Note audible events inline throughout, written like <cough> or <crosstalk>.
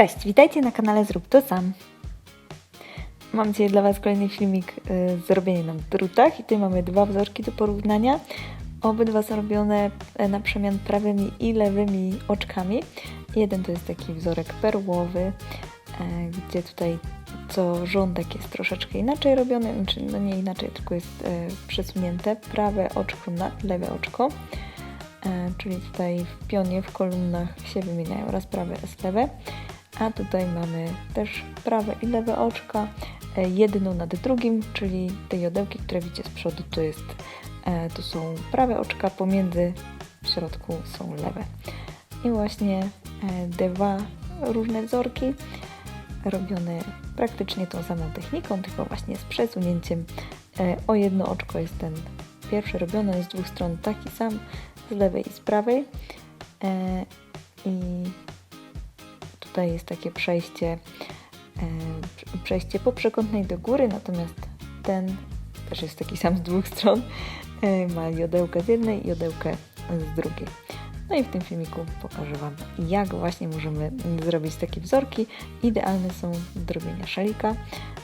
Cześć, witajcie na kanale Zrób to sam. Mam dzisiaj dla Was kolejny filmik y, z zrobienia na drutach i tutaj mamy dwa wzorki do porównania. Obydwa są robione e, na przemian prawymi i lewymi oczkami. Jeden to jest taki wzorek perłowy, e, gdzie tutaj co rządek jest troszeczkę inaczej robiony, znaczy no nie inaczej, tylko jest e, przesunięte prawe oczko na lewe oczko. Czyli tutaj w pionie, w kolumnach się wymieniają raz prawe, raz lewe. A tutaj mamy też prawe i lewe oczka, e, jedno nad drugim, czyli te jodełki, które widzicie z przodu, to, jest, e, to są prawe oczka, pomiędzy w środku są lewe. I właśnie e, dwa różne wzorki, robione praktycznie tą samą techniką, tylko właśnie z przesunięciem o jedno oczko jest ten pierwszy robiony, jest z dwóch stron taki sam, z lewej i z prawej. I tutaj jest takie przejście, e, przejście po przekątnej do góry, natomiast ten też jest taki sam z dwóch stron. E, ma jodełkę z jednej i jodełkę z drugiej. No i w tym filmiku pokażę Wam, jak właśnie możemy zrobić takie wzorki. Idealne są do robienia szalika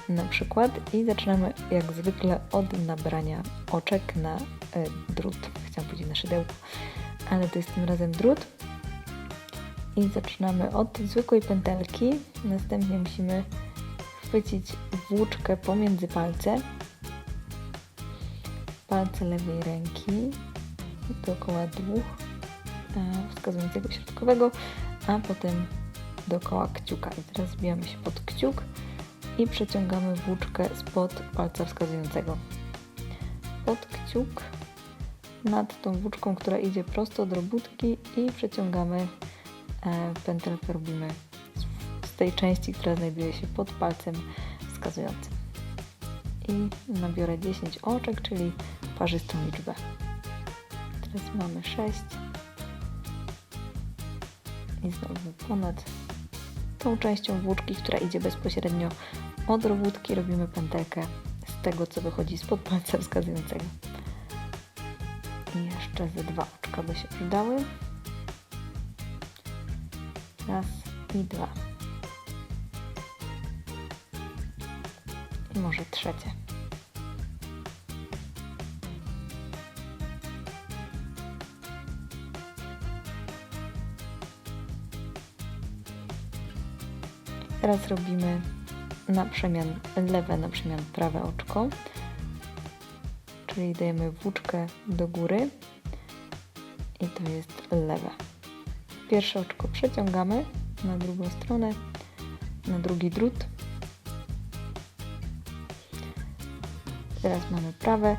na przykład i zaczynamy jak zwykle od nabrania oczek na e, drut. Chciałam powiedzieć na szydełko, ale to jest tym razem drut i zaczynamy od zwykłej pętelki. Następnie musimy chwycić włóczkę pomiędzy palce, palce lewej ręki dookoła dwóch wskazującego środkowego, a potem dookoła kciuka. I teraz zbijamy się pod kciuk i przeciągamy włóczkę spod palca wskazującego. Pod kciuk nad tą włóczką, która idzie prosto od robótki i przeciągamy pętelkę robimy z tej części, która znajduje się pod palcem wskazującym. I nabiorę 10 oczek, czyli parzystą liczbę. Teraz mamy 6 i znowu ponad tą częścią włóczki, która idzie bezpośrednio od robótki, robimy pętelkę z tego, co wychodzi spod palca wskazującego. I jeszcze ze dwa oczka by się przydały. Raz i dwa. I może trzecie. Teraz robimy na przemian lewe, na przemian prawe oczko. Czyli dajemy włóczkę do góry i to jest lewe. Pierwsze oczko przeciągamy na drugą stronę, na drugi drut. Teraz mamy prawe,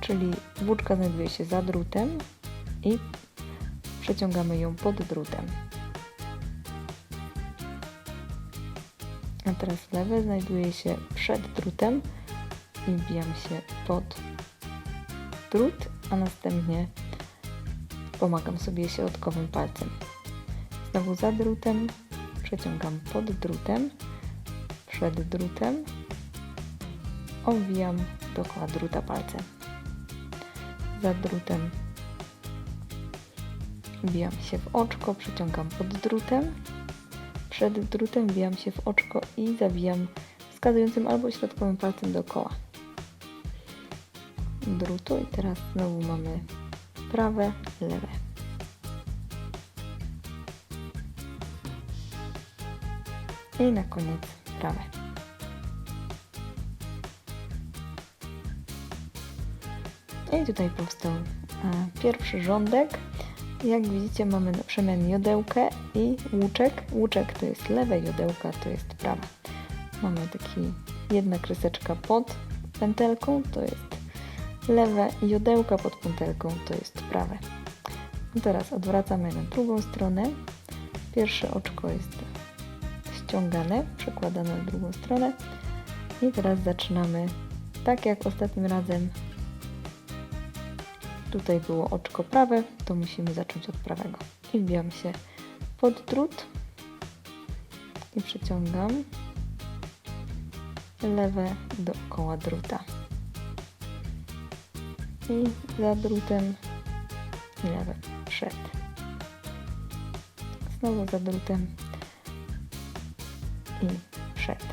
czyli włóczka znajduje się za drutem i przeciągamy ją pod drutem. A teraz lewe znajduje się przed drutem i wbijam się pod drut, a następnie Pomagam sobie środkowym palcem. Znowu za drutem, przeciągam pod drutem, przed drutem, owijam dookoła druta palcem. Za drutem wbijam się w oczko, przeciągam pod drutem, przed drutem wbijam się w oczko i zawijam wskazującym albo środkowym palcem dookoła drutu i teraz znowu mamy prawe, lewe. I na koniec prawe. I tutaj powstał e, pierwszy rządek. Jak widzicie mamy na przemian jodełkę i łuczek. Łuczek to jest lewe, jodełka to jest prawe. Mamy taki jedna kreseczka pod pętelką, to jest lewe i jodełka pod pętelką to jest prawe. No teraz odwracamy na drugą stronę. Pierwsze oczko jest ściągane, przekładane na drugą stronę. I teraz zaczynamy tak jak ostatnim razem. Tutaj było oczko prawe, to musimy zacząć od prawego. I wbijam się pod drut i przeciągam lewe dookoła druta i za drutem lewym przed. Znowu za drutem. I przed.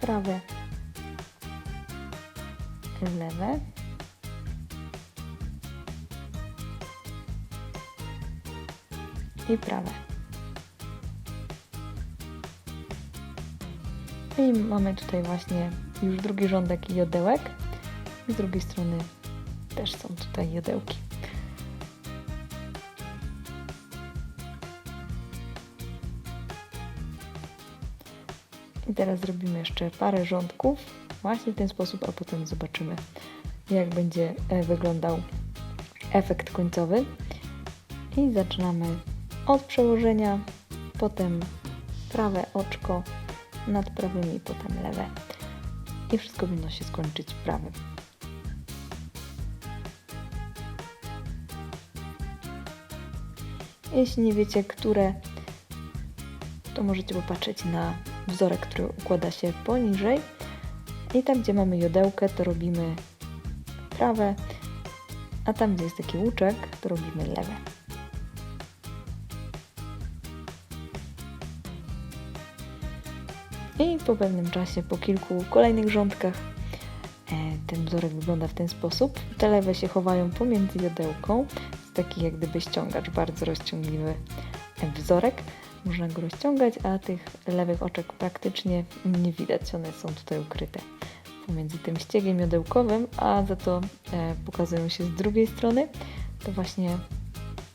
Prawe. Lewe. I prawe. I mamy tutaj właśnie już drugi rządek jodełek. Z drugiej strony też są tutaj jodełki. I teraz zrobimy jeszcze parę rządków właśnie w ten sposób, a potem zobaczymy jak będzie e, wyglądał efekt końcowy. I zaczynamy od przełożenia, potem prawe oczko nad prawym i potem lewe. I wszystko powinno się skończyć prawym. Jeśli nie wiecie, które, to możecie popatrzeć na wzorek, który układa się poniżej. I tam, gdzie mamy jodełkę, to robimy prawe, a tam, gdzie jest taki łuczek, to robimy lewe. Po pewnym czasie, po kilku kolejnych rządkach, e, ten wzorek wygląda w ten sposób. Te się chowają pomiędzy jodełką. Jest taki jak gdyby ściągacz, bardzo rozciągliwy wzorek. Można go rozciągać, a tych lewych oczek praktycznie nie widać. One są tutaj ukryte pomiędzy tym ściegiem jodełkowym, a za to e, pokazują się z drugiej strony. To właśnie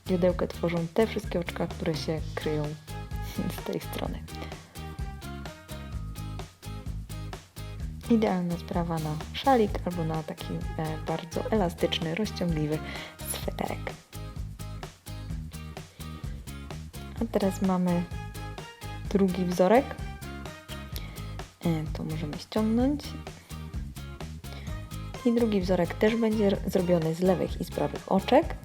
jodełkę tworzą te wszystkie oczka, które się kryją <laughs> z tej strony. Idealna sprawa na szalik albo na taki e, bardzo elastyczny, rozciągliwy sweterek. A teraz mamy drugi wzorek. E, to możemy ściągnąć. I drugi wzorek też będzie zrobiony z lewych i z prawych oczek,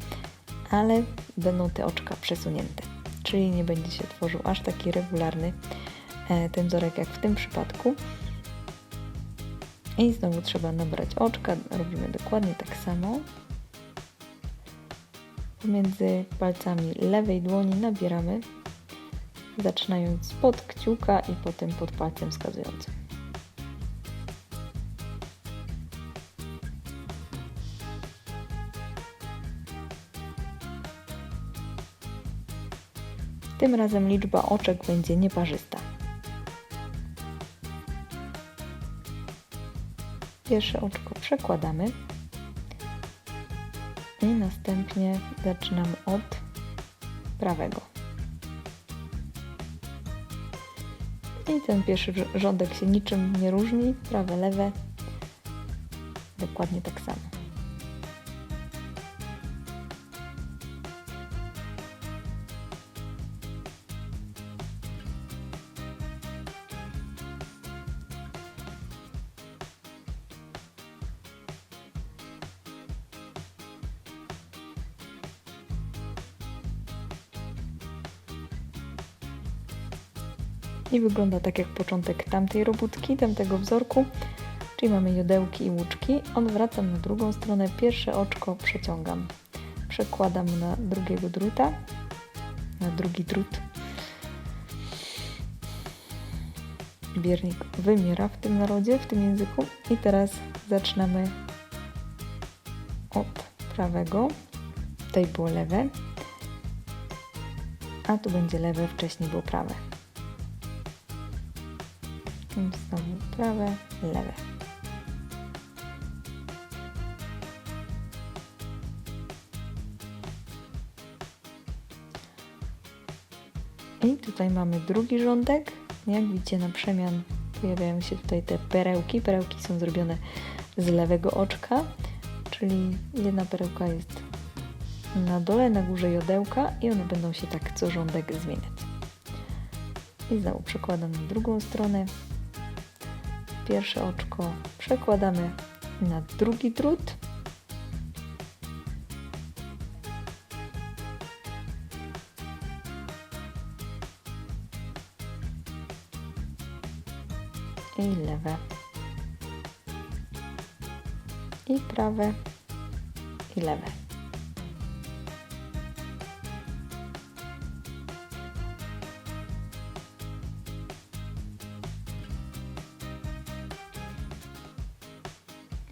ale będą te oczka przesunięte. Czyli nie będzie się tworzył aż taki regularny e, ten wzorek jak w tym przypadku. I znowu trzeba nabrać oczka. Robimy dokładnie tak samo. Pomiędzy palcami lewej dłoni nabieramy, zaczynając spod kciuka i potem pod palcem wskazującym. Tym razem liczba oczek będzie nieparzysta. Pierwsze oczko przekładamy i następnie zaczynamy od prawego. I ten pierwszy rządek się niczym nie różni, prawe, lewe, dokładnie tak samo. I wygląda tak jak początek tamtej robótki, tamtego wzorku. Czyli mamy jodełki i łuczki. Odwracam na drugą stronę, pierwsze oczko przeciągam. Przekładam na drugiego druta, na drugi drut. Biernik wymiera w tym narodzie, w tym języku. I teraz zaczynamy od prawego. Tutaj było lewe, a tu będzie lewe, wcześniej było prawe. Znowu prawe, lewe. I tutaj mamy drugi rządek. Jak widzicie na przemian pojawiają się tutaj te perełki. Perełki są zrobione z lewego oczka, czyli jedna perełka jest na dole, na górze jodełka i one będą się tak co rządek zmieniać. I znowu przekładam na drugą stronę. Pierwsze oczko przekładamy na drugi drut. I lewe. i prawe i lewe.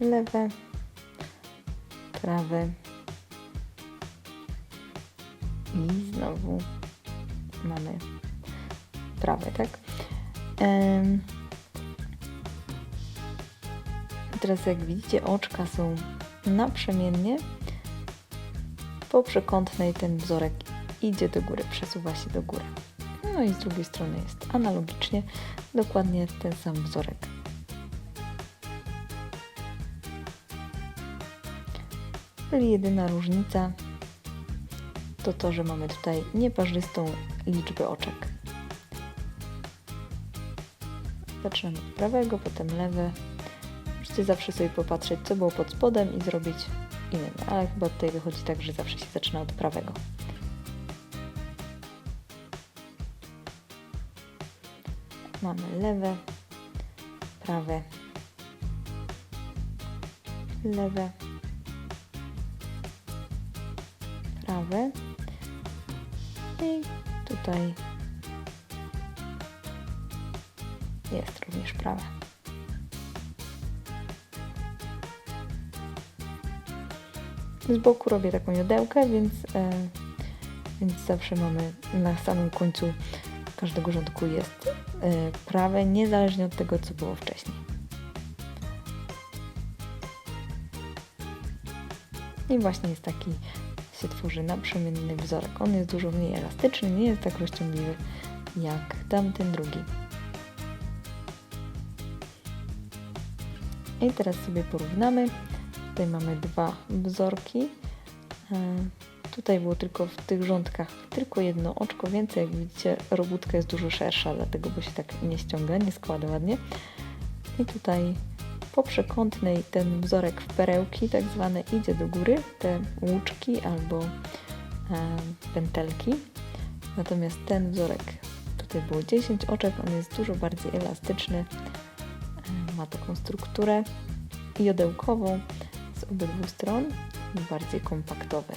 Lewe, prawe i znowu mamy prawe, tak? Em, Teraz jak widzicie oczka są naprzemiennie. Po przekątnej ten wzorek idzie do góry, przesuwa się do góry. No i z drugiej strony jest analogicznie dokładnie ten sam wzorek. Czyli jedyna różnica to to, że mamy tutaj nieparzystą liczbę oczek. Zaczynamy od prawego, potem lewe. Możecie zawsze sobie popatrzeć, co było pod spodem i zrobić innym, ale chyba tutaj wychodzi tak, że zawsze się zaczyna od prawego. Mamy lewe, prawe, lewe, prawe i tutaj jest również prawe. Z boku robię taką jodełkę, więc, e, więc zawsze mamy na samym końcu każdego rządku jest e, prawe, niezależnie od tego, co było wcześniej. I właśnie jest taki, się tworzy naprzemienny wzorek. On jest dużo mniej elastyczny, nie jest tak rozciągliwy jak tamten drugi. I teraz sobie porównamy. Tutaj mamy dwa wzorki. E, Tutaj było tylko w tych rządkach tylko jedno oczko więcej. Jak widzicie, robótka jest dużo szersza, dlatego bo się tak nie ściąga, nie składa ładnie. I tutaj po przekątnej ten wzorek w perełki, tak zwane, idzie do góry, te łuczki albo e, pętelki. Natomiast ten wzorek, tutaj było 10 oczek, on jest dużo bardziej elastyczny, e, ma taką strukturę jodełkową z obydwu stron i bardziej kompaktowy.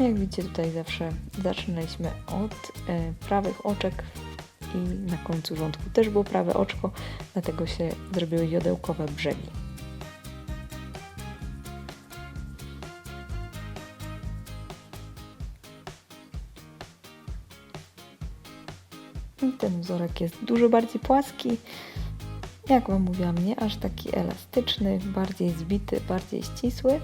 Jak widzicie tutaj zawsze zaczynaliśmy od e, prawych oczek i na końcu rządku też było prawe oczko, dlatego się zrobiły jodełkowe brzegi. I ten wzorek jest dużo bardziej płaski. Jak Wam mówiłam, nie aż taki elastyczny, bardziej zbity, bardziej ścisły.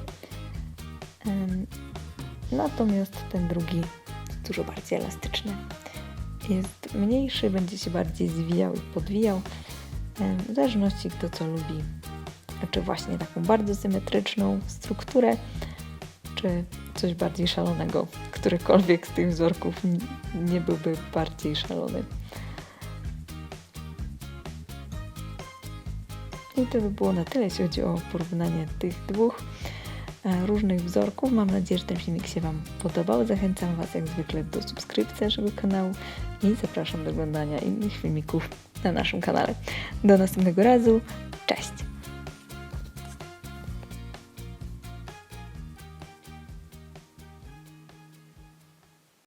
Natomiast ten drugi dużo bardziej elastyczny. Jest mniejszy, będzie się bardziej zwijał i podwijał. W zależności kto co lubi. Czy właśnie taką bardzo symetryczną strukturę, czy coś bardziej szalonego. Którykolwiek z tych wzorków nie byłby bardziej szalony. I to by było na tyle, jeśli chodzi o porównanie tych dwóch e, różnych wzorków. Mam nadzieję, że ten filmik się Wam podobał. Zachęcam Was jak zwykle do subskrypcji naszego kanału i zapraszam do oglądania innych filmików na naszym kanale. Do następnego razu. Cześć!